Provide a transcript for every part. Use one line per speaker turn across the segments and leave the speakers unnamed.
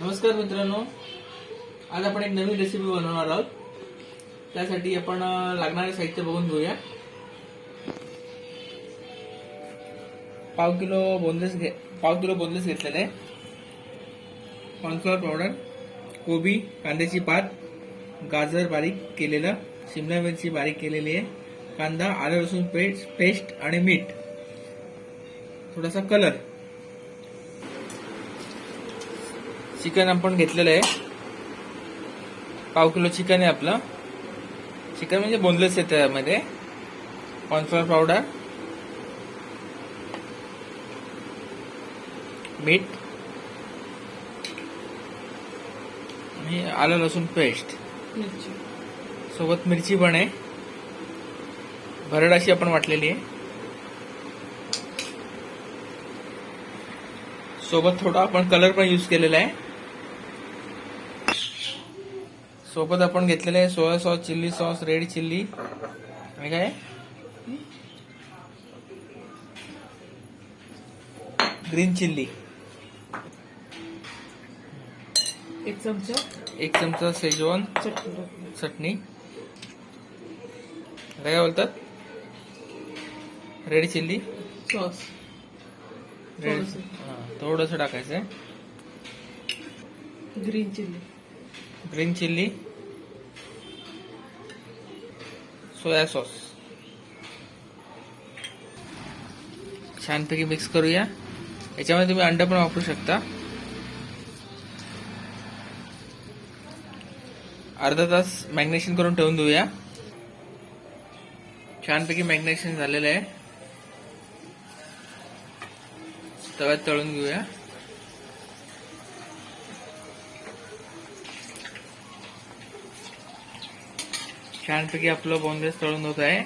नमस्कार मित्रांनो. आज आपण एक नवीन रेसिपी बनवणार आहोत. त्यासाठी आपण लागणारे साहित्य बघून घेऊया. पाव किलो बोनलेस घे पाव किलो बोनलेस घेतलेले आहे. कॉर्नफ्लॉवर पावडर कोबी कांद्याची पात गाजर बारीक केलेलं शिमला मिरची बारीक केलेली आहे. कांदा आलं लसूण पेस्ट पेस्ट आणि मीठ. थोडासा कलर चिकन आपण घेतलेलं आहे. पाव किलो चिकन आहे आपलं. चिकन म्हणजे बोनलेस आहे त्यामध्ये. कॉर्नफ्लॉवर पावडर मीठ. आणि आलं लसूण पेस्ट सोबत मिरची पण आहे. भरड अशी आपण वाटलेली आहे. सोबत थोडा आपण कलर पण यूज केलेला आहे. सोबत आपण घेतलेले आहे soya sauce chilli sauce red chilli. आणि काय? Green chilli.
एक चमचा.
एक चमचा सेजवान
चटणी.
काय बोलतात? Red chilli.
सॉस.
रेड
थोडंसं.
टाकायचं आहे
green chilli.
Green chilli soya sauce. छानपैकी मिक्स करूया. याच्यामध्ये तुम्ही अंडा पण वापरू शकता. अर्धा तास मॅग्नेशन करून ठेवून देऊया. छानपैकी मॅग्नेशन झालेलं आहे. तव्यात तळून घेऊया. छानपैकी आपलं बोनलेस तळून होत आहे.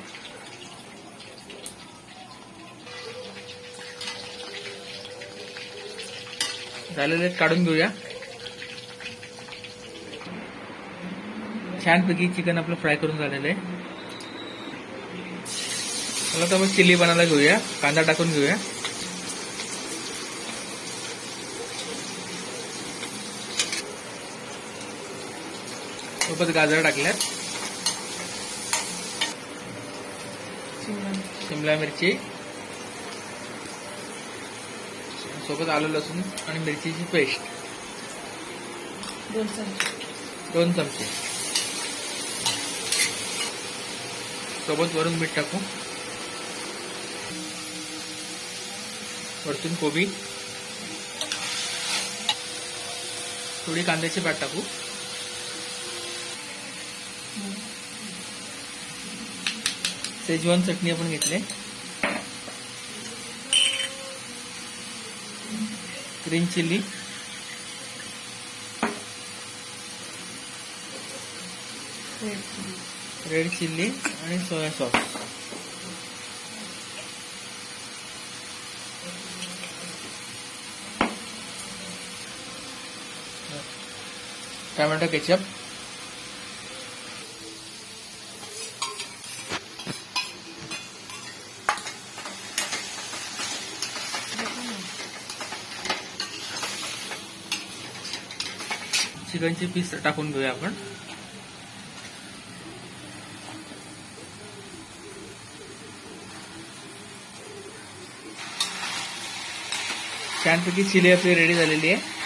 झालेले काढून घेऊया. छानपैकी चिकन आपलं फ्राय करून झालेलं आहे. मला तर मग चिली बनायला घेऊया. कांदा टाकून घेऊया. सोबत गाजर टाकल्यात.
शिमला
मिरची. सोबत आलं लसूण आणि मिरचीची पेस्ट.
दोन चमचे.
दोन चमचे. सोबत वरून मीठ टाकू. वरतून कोबी. थोडी कांद्याची पात टाकू. शेजवान चटणी आपण घेतली. ग्रीन
चिल्ली
रेड चिल्ली आणि सोया सॉस. Tomato ketchup. चिकनचे पीस टाकून घेऊया आपण. छानपैकी चिली आपली रेडी झालेली आहे.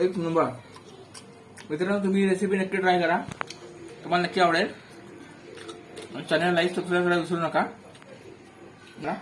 एक नंबर. मित्रांनो तुम्ही रेसिपी नक्की ट्राय करा. तुम्हाला नक्की आवडेल. चॅनल लाईक सबस्क्राईब करायला विसरू नका. ना